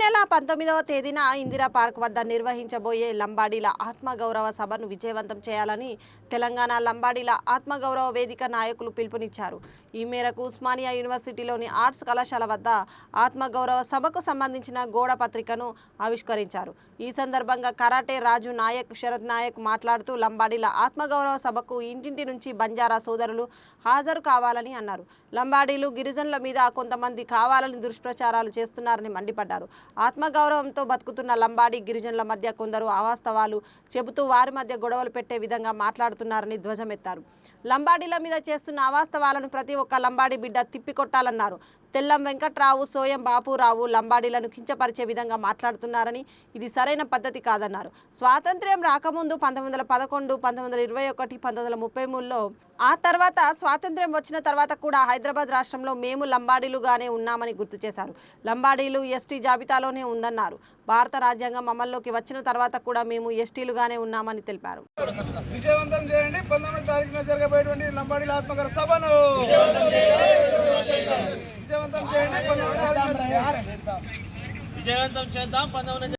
నెల పంతొమ్మిదవ తేదీన ఇందిరా పార్క్ వద్ద నిర్వహించబోయే లంబాడీల ఆత్మగౌరవ సభను విజయవంతం చేయాలని తెలంగాణ లంబాడీల ఆత్మగౌరవ వేదిక నాయకులు పిలుపునిచ్చారు. ఈ మేరకు ఉస్మానియా యూనివర్సిటీలోని ఆర్ట్స్ కళాశాల వద్ద ఆత్మగౌరవ సభకు సంబంధించిన గోడ పత్రికను ఆవిష్కరించారు. ఈ సందర్భంగా కరాటే రాజు నాయక్ శరత్ నాయక్ మాట్లాడుతూ లంబాడీల ఆత్మగౌరవ సభకు ఇంటింటి నుంచి బంజారా సోదరులు హాజరు కావాలని అన్నారు. లంబాడీలు గిరిజనుల మీద కొంతమంది కావాలని దుష్ప్రచారాలు చేస్తున్నారని మండిపడ్డారు. ఆత్మగౌరవంతో బతుకుతున్న లంబాడీ గిరిజనుల మధ్య కొందరు అవాస్తవాలు చెబుతూ వారి మధ్య గొడవలు పెట్టే విధంగా మాట్లాడుతున్నారని ధ్వజమెత్తారు. లంబాడీల మీద చేస్తున్న అవాస్తవాలను ప్రతి ఒక్క లంబాడీ బిడ్డ తిప్పికొట్టాలన్నారు. తెల్లం వెంకట్రావు సోయం బాపురావు లంబాడీలను కించపరిచే విధంగా మాట్లాడుతున్నారని ఇది సరైన పద్ధతి కాదన్నారు. స్వాతంత్ర్యం రాకముందు పంతొమ్మిది వందల పదకొండు పంతొమ్మిది వందల ఇరవై ఒకటి పంతొమ్మిది వందల ముప్పై మూడులో ఆ తర్వాత స్వాతంత్ర్యం వచ్చిన తర్వాత కూడా హైదరాబాద్ రాష్ట్రంలో మేము లంబాడీలుగానే ఉన్నామని గుర్తు చేశారు. లంబాడీలు ఎస్టీ జాబితాలోనే ఉందన్నారు. భారత రాజ్యాంగం అమల్లోకి వచ్చిన తర్వాత కూడా మేము ఎస్టీలుగానే ఉన్నామని తెలిపారు. విజయవంతం చేయండి పంతొమ్మిది తారీఖున జరగబోయేటువంటి లంబాడీల ఆత్మకర సభను. విజయవంతం చేయండి విజయవంతం చేద్దాం పంతొమ్మిది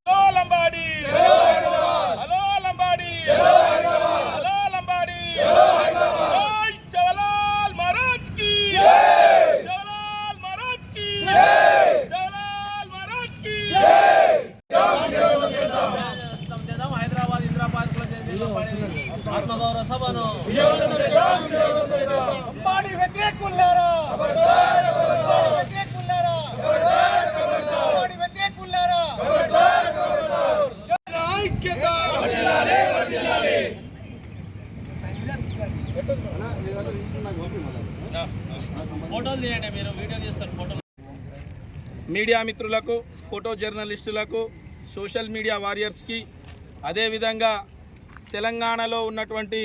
మీడియా మిత్రులకు ఫోటో జర్నలిస్టులకు సోషల్ మీడియా వారియర్స్కి అదేవిధంగా తెలంగాణలో ఉన్నటువంటి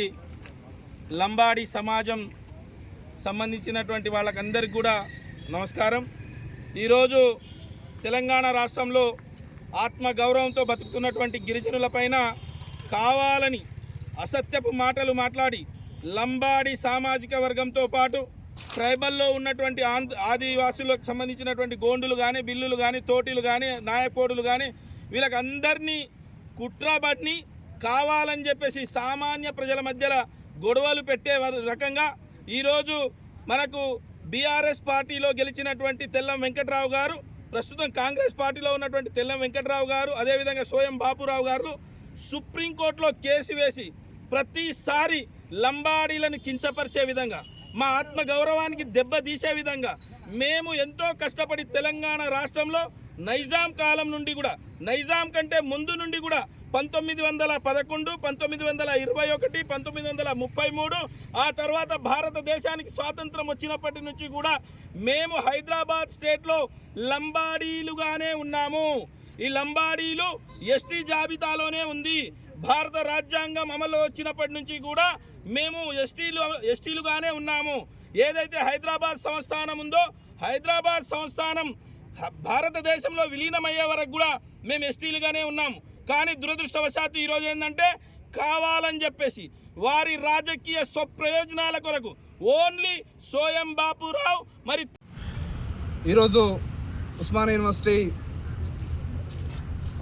లంబాడి సమాజం సంబంధించినటువంటి వాళ్ళకందరికీ కూడా నమస్కారం. ఈరోజు తెలంగాణ రాష్ట్రంలో ఆత్మ గౌరవంతో బతుకుతున్నటువంటి గిరిజనులపైన కావాలని అసత్యపు మాటలు మాట్లాడి లంబాడి సామాజిక వర్గంతో పాటు ట్రైబల్లో ఉన్నటువంటి ఆంధ్ర ఆదివాసులకు సంబంధించినటువంటి గోండులు కానీ బిల్లులు కానీ తోటీలు కానీ నాయకోడులు కానీ వీళ్ళకి అందరినీ కుట్రబడిని కావాలని చెప్పేసి సామాన్య ప్రజల మధ్యలో గొడవలు పెట్టే రకంగా ఈరోజు మనకు బీఆర్ఎస్ పార్టీలో గెలిచినటువంటి తెల్లం వెంకట్రావు గారు ప్రస్తుతం కాంగ్రెస్ పార్టీలో ఉన్నటువంటి తెల్లం వెంకట్రావు గారు అదేవిధంగా సోయం బాపురావు గారు సుప్రీంకోర్టులో కేసు వేసి ప్రతిసారి లంబాడీలను కించపరిచే విధంగా మా ఆత్మ గౌరవానికి దెబ్బ తీసే విధంగా మేము ఎంతో కష్టపడి తెలంగాణ రాష్ట్రంలో నైజాం కాలం నుండి కూడా నైజాం కంటే ముందు నుండి కూడా పంతొమ్మిది వందల పదకొండు పంతొమ్మిది వందల ఇరవై ఒకటి పంతొమ్మిది వందల ముప్పై మూడు ఆ తర్వాత భారతదేశానికి స్వాతంత్రం వచ్చినప్పటి నుంచి కూడా మేము హైదరాబాద్ స్టేట్లో లంబాడీలుగానే ఉన్నాము. ఈ లంబాడీలు ఎస్టీ జాబితాలోనే ఉంది. భారత రాజ్యాంగం అమలు వచ్చినప్పటి నుంచి కూడా మేము ఎస్టీలు ఎస్టీలుగానే ఉన్నాము. ఏదైతే హైదరాబాద్ సంస్థానం ఉందో హైదరాబాద్ సంస్థానం భారతదేశంలో విలీనమయ్యే వరకు కూడా మేము ఎస్టీలుగానే ఉన్నాము. కానీ దురదృష్టవశాత్తు ఈరోజు ఏంటంటే కావాలని చెప్పేసి వారి రాజకీయ స్వప్రయోజనాల కొరకు ఓన్లీ సోయం బాపురావు మరి ఈరోజు ఉస్మాన్ యూనివర్సిటీ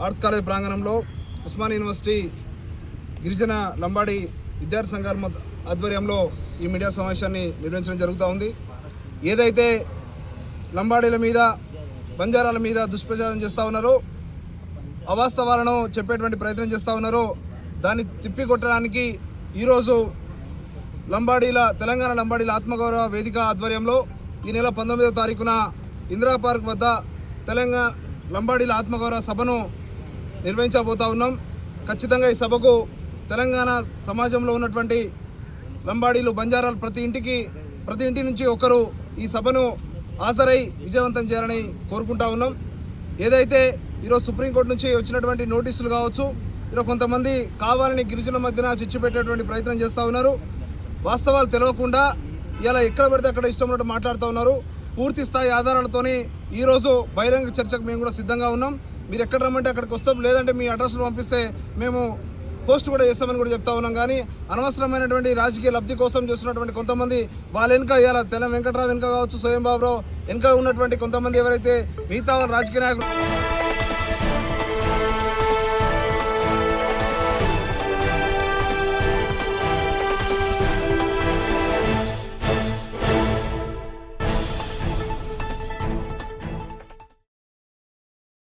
ఆర్ట్స్ కాలేజ్ ప్రాంగణంలో ఉస్మాన్ యూనివర్సిటీ గిరిజన లంబాడి విద్యార్థి సంఘాల ఆధ్వర్యంలో ఈ మీడియా సమావేశాన్ని నిర్వహించడం జరుగుతూ ఉంది. ఏదైతే లంబాడీల మీద బంజారాల మీద దుష్ప్రచారం చేస్తూ ఉన్నారో అవాస్తవాలను చెప్పేటువంటి ప్రయత్నం చేస్తూ ఉన్నారో దాన్ని తిప్పికొట్టడానికి ఈరోజు లంబాడీల తెలంగాణ లంబాడీల ఆత్మగౌరవ వేదిక ఆధ్వర్యంలో ఈ నెల పంతొమ్మిదవ తారీఖున ఇందిరా పార్క్ వద్ద తెలంగాణ లంబాడీల ఆత్మగౌరవ సభను నిర్వహించబోతా ఉన్నాం. ఖచ్చితంగా ఈ సభకు తెలంగాణ సమాజంలో ఉన్నటువంటి లంబాడీలు బంజారాలు ప్రతి ఇంటికి ప్రతి ఇంటి నుంచి ఒకరు ఈ సభను హాజరై విజయవంతం చేయాలని కోరుకుంటా ఉన్నాం. ఏదైతే ఈరోజు సుప్రీంకోర్టు నుంచి వచ్చినటువంటి నోటీసులు కావచ్చు ఈరోజు కొంతమంది కావాలని గిరిజన మధ్యన చిచ్చు పెట్టేటువంటి ప్రయత్నం చేస్తూ ఉన్నారు. వాస్తవాలు తెలియకుండా ఇలా ఎక్కడ పడితే అక్కడ ఇష్టం ఉన్నట్టు మాట్లాడుతూ ఉన్నారు. పూర్తి స్థాయి ఆధారాలతోని ఈరోజు బహిరంగ చర్చకు మేము కూడా సిద్ధంగా ఉన్నాం. మీరు ఎక్కడ రమ్మంటే అక్కడికి వస్తాం. లేదంటే మీ అడ్రస్లు పంపిస్తే మేము పోస్ట్ కూడా చేస్తామని కూడా చెప్తా ఉన్నాం. కానీ అనవసరమైనటువంటి రాజకీయ లబ్ధి కోసం చేస్తున్నటువంటి కొంతమంది వాళ్ళ వెనుక ఇవాళ తెల్ల వెంకట్రావు వెనుక కావచ్చు స్వయం బాబురావు వెనుక ఉన్నటువంటి కొంతమంది ఎవరైతే మిగతా రాజకీయ నాయకులు